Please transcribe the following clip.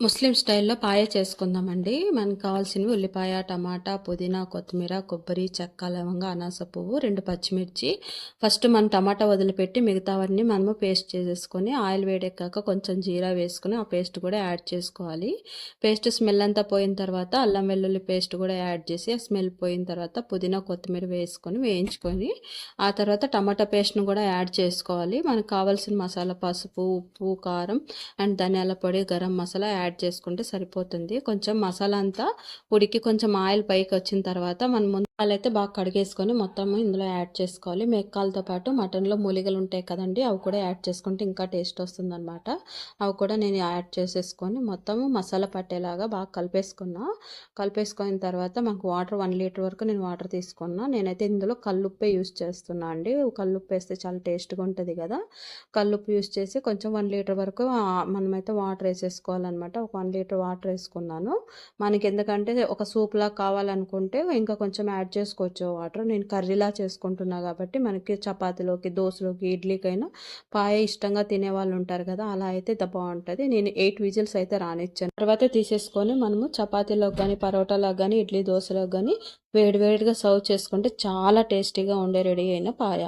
ముస్లిం స్టైల్లో పాయ చేసుకుందామండి. మనకు కావాల్సినవి ఉల్లిపాయ టమాటా పుదీనా కొత్తిమీర కొబ్బరి చెక్క లవంగ అనాస పువ్వు రెండు పచ్చిమిర్చి. ఫస్ట్ మనం టమాటా వదిలిపెట్టి మిగతావన్నీ మనము పేస్ట్ చేసేసుకొని ఆయిల్ వేడెక్కాక కొంచెం జీరా వేసుకొని ఆ పేస్ట్ కూడా యాడ్ చేసుకోవాలి. పేస్ట్ స్మెల్ అంతా పోయిన తర్వాత అల్లం వెల్లుల్లి పేస్ట్ కూడా యాడ్ చేసి ఆ స్మెల్ పోయిన తర్వాత పుదీనా కొత్తిమీర వేసుకొని వేయించుకొని ఆ తర్వాత టమాటా పేస్ట్ను కూడా యాడ్ చేసుకోవాలి. మనకు కావాల్సిన మసాలా పసుపు ఉప్పు కారం అండ్ ధనియాల పొడి గరం మసాలా యాడ్ యాడ్ చేసుకుంటే సరిపోతుంది. కొంచెం మసాలా అంతా ఉడికి కొంచెం ఆయిల్ పైకి వచ్చిన తర్వాత మనం ముందు అయితే బాగా కడిగేసుకొని మొత్తం ఇందులో యాడ్ చేసుకోవాలి. మేకాలతో పాటు మటన్లో మూలిగలు ఉంటాయి కదండి అవి కూడా యాడ్ చేసుకుంటే ఇంకా టేస్ట్ వస్తుందన్నమాట. అవి కూడా నేను యాడ్ చేసేసుకొని మొత్తం మసాలా పట్టేలాగా బాగా కలిపేసుకున్నా. కలిపేసుకున్న తర్వాత మాకు వాటర్ వన్ లీటర్ వరకు నేను వాటర్ తీసుకున్నా. నేనైతే ఇందులో కల్లుప్పే యూస్ చేస్తున్నా అండి. కల్లుప్పు వేస్తే చాలా టేస్ట్గా ఉంటుంది కదా. కల్లుప్పు యూస్ చేసి కొంచెం వన్ లీటర్ వరకు మనమైతే వాటర్ వేసేసుకోవాలన్నమాట. ఒక వన్ లీటర్ వాటర్ వేసుకున్నాను. మనకి ఎందుకంటే ఒక సూప్లా కావాలనుకుంటే ఇంకా కొంచెం యాడ్ చేసుకోవచ్చు వాటర్. నేను కర్రీలా చేసుకుంటున్నా కాబట్టి మనకి చపాతీలోకి దోశలోకి ఇడ్లీకైనా పాయ ఇష్టంగా తినే వాళ్ళు ఉంటారు కదా అలా అయితే బాగుంటుంది. నేను ఎయిట్ విజిల్స్ అయితే రానిచ్చాను. తర్వాత తీసేసుకొని మనము చపాతీలోకి కానీ పరోటాలోకి కానీ ఇడ్లీ దోశలోకి కానీ వేడివేడిగా సర్వ్ చేసుకుంటే చాలా టేస్టీగా ఉండే రెడీ అయిన పాయ.